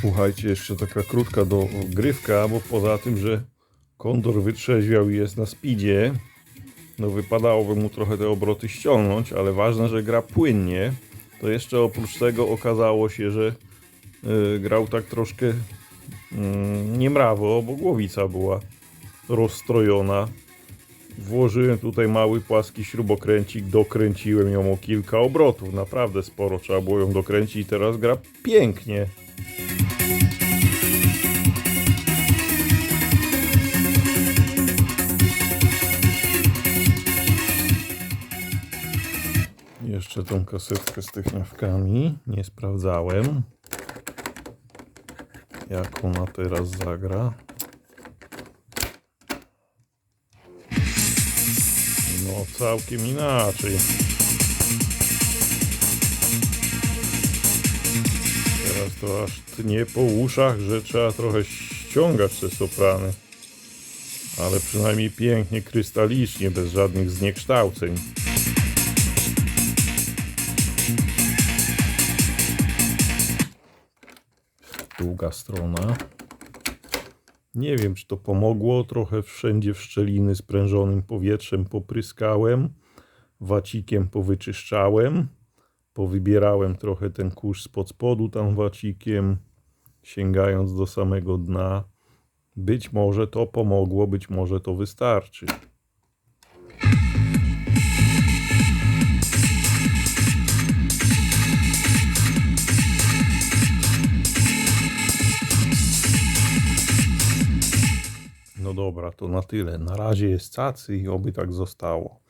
Słuchajcie, jeszcze taka krótka dogrywka, bo poza tym, że kondor wytrzeźwiał i jest na speedzie, no wypadałoby mu trochę te obroty ściągnąć, ale ważne, że gra płynnie. To jeszcze oprócz tego okazało się, że y, grał tak troszkę y, niemrawo, bo głowica była rozstrojona. Włożyłem tutaj mały płaski śrubokręcik, dokręciłem ją o kilka obrotów, naprawdę sporo trzeba było ją dokręcić i teraz gra pięknie. Jeszcze tą kasetkę z techniawkami nie sprawdzałem. Jak ona teraz zagra. No całkiem inaczej. Teraz to aż tnie po uszach, że trzeba trochę ściągać te soprany. Ale przynajmniej pięknie, krystalicznie, bez żadnych zniekształceń. Długa strona. Nie wiem, czy to pomogło. Trochę wszędzie w szczeliny sprężonym powietrzem popryskałem. Wacikiem powyczyszczałem. Powybierałem trochę ten kurz spod spodu tam wacikiem, sięgając do samego dna. Być może to pomogło, być może to wystarczy. No dobra, to na tyle. Na razie jest cacy i oby tak zostało.